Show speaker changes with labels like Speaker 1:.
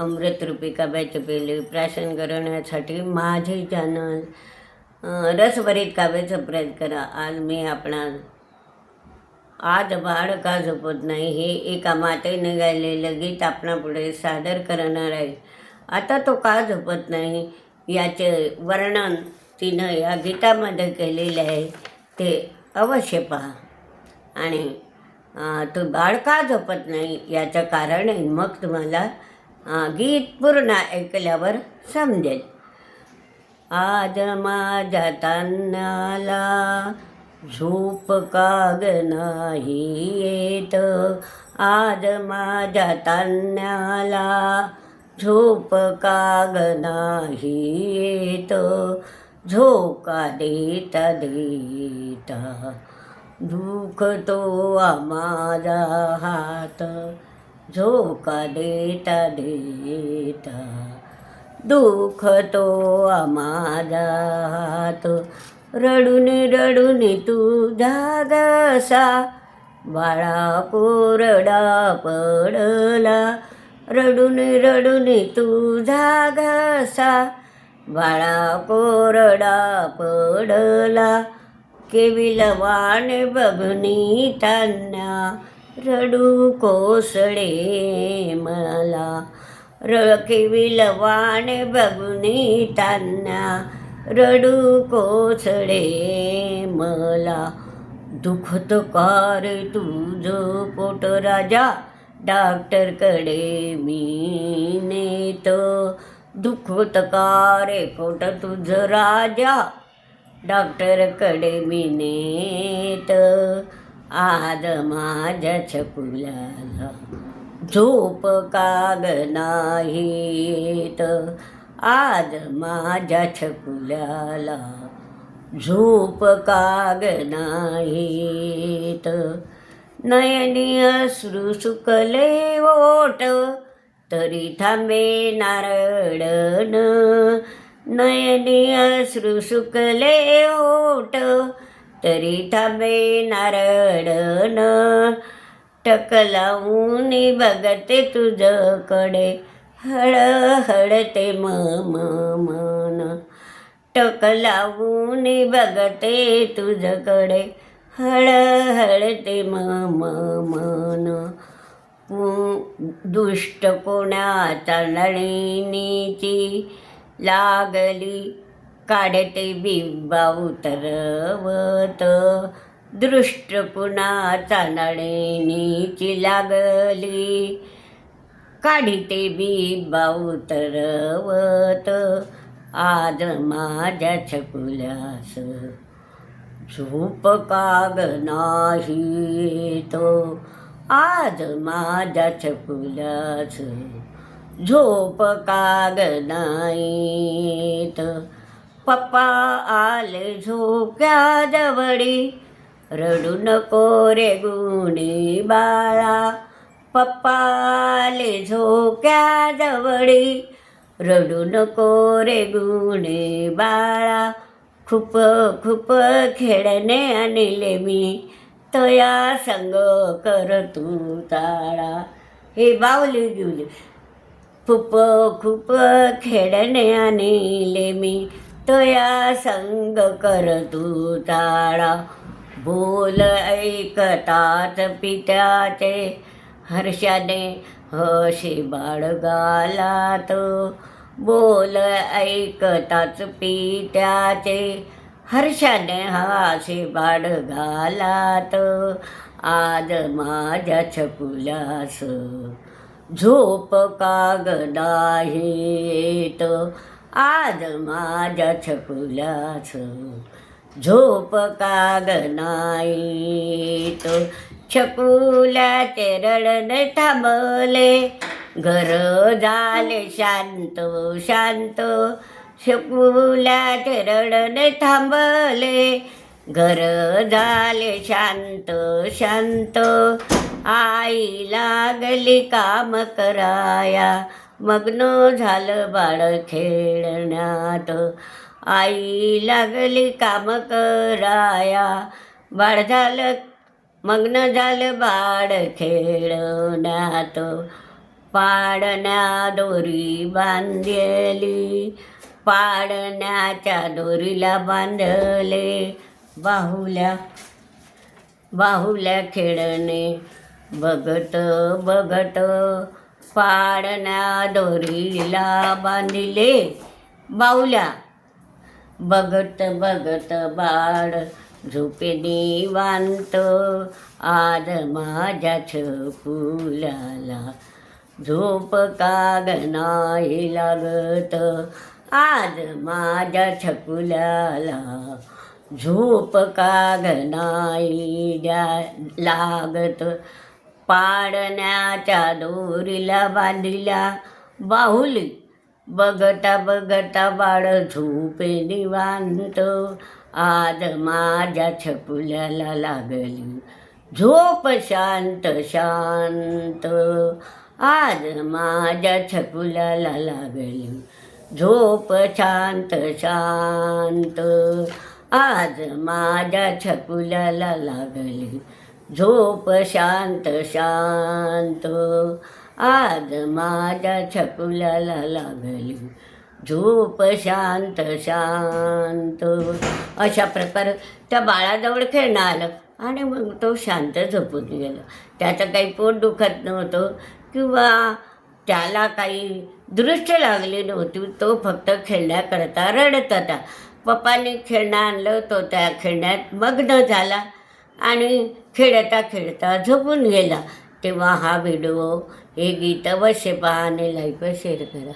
Speaker 1: अमृतरूपी काव्याचे पेले प्राशन करण्यासाठी माझे चॅनल रसभरीत काव्याचा प्रयत्न करा. आज मी आपणास आज बाळ का झोपत नाही? हे एका मातेने गायलेलं गीत आपणापुढे सादर करणार आहे. आता तो का झोपत नाही? याचे वर्णन तिनं या गीतामध्ये केलेले आहे. ते अवश्य पहा. आणि तो बाळ का झोपत नाही? याचं कारण आहे मग तुम्हाला गीत पूर्ण ऐकल्यावर समजेल. आज माझ्या तान्याला झोप काग नाही येत. आज माझ्या तान्याला झोप काग नाही येत. झोका देता देता दुःख तो माझा हात. झोका देता. देता दुःख तो माझा तो रडून रडून तुझा घसा बाळा कोरडा पडला रडून रडून तुझा घसा बाळा कोरडा पडला केविल वाण बघणी त्यांना रडू कोसळे मला. र विलवाने बघुनी बघणी तान्या रडू कोसळे मला. दुखत कार तुझं पोट राजा? डॉक्टरकडे मी नेत. दुखत रे पोट तुझं राजा? डॉक्टरकडे मी नेत. आज माझ्या छकुल्याला झोप काग नाहीत. आज माझ्या छकुल्याला झोप काग नाहीत. नयनी अश्रू सुकले ओट. तरी थांबे नारळन नयनी अश्रू सुकले ओट. तरी थांबे नारडन टक लावून बघते तुझकडे. हळ हळते म म मन टक लावून बघते तुझकडे. हळ हळते म म मन दुष्ट कोणा चालणीची लागली. काढते बिंबा उतरवत. दृष्ट कुणाचा नळिनीची लागली. काढते बिंबा उतरवत. आज माझ्या छकुल्यास झोप काग नाही तो. आज माझ्या छकुल्यास झोप काग नाहीत पप्पा आले झोक्या जवळी. रडू नको रे गुणी बाळा. पप्पा आले झोक्या जवळी. रडू नको रे गुणे बाळा. खूप खूप खेळणे आणले मी. तया संग कर तू ताळा. हे बावली गेली. खूप खूप खेळणे आणले मी. तया संग कर तू ताळा बोल ऐकतात पित्याचे. हर्षाने हशी बाळगालात बोल ऐकताच पित्याचे. हर्षाने हाशी बाळगालात आज माझ्या छकुल्यास झोप कागदाही येत आज माझ्या छकुल्यास झोप काग नाहीत छकुल्याचे रडण थांबले घर झाले शांत शांत. छकुल्याचे रडण थांबले घर झाले शांत शांत. आई लागली काम कराया मग्न झालं बाळ खेळण्यात. आई लागली काम कराया. बाळ झालं मग्न झालं बाळ खेळण्यात. पाडण्या दोरी बांधली. पाडण्याच्या दोरीला बांधले बाहुल्या. बाहुल्या खेळणे बघत बघत पाडण्या दोरीला बांधिले बाहुल्या. बघत बघत बाळ झोपे निवांत आज माझ्या फुलाला झोप काग नाही लागत? आज माझ्या छकुल्याला झोप काग नाही द्या लागत? पाडण्याच्या दोरीला बांधिला बाहुली. बघता बघता बाळ झोपे निवांत. आज माझ्या छपुल्याला लागली झोप शांत शांत. आज माझ्या छपुल्याला लागली झोप शांत शांत. आज माझ्या छपुल्याला लागली झोप शांत शांत. आज माझ्या छकुल्याला लागली. झोप शांत शांत. अशा प्रकारे त्या बाळाजवळ खेळणं आलं आणि मग तो शांत झोपून गेला. त्याचं काही पोट दुखत नव्हतं किंवा त्याला काही दृष्ट लागली नव्हती. तो फक्त खेळण्याकरता रडत होता. पप्पाने खेळणं आणलं तो त्या खेळण्यात मग्न झाला आणि खेळता खेळता झोपून गेला. तेव्हा हा व्हिडिओ हे गीत अवश्य पहा आणि लाईव्ह शेअर करा.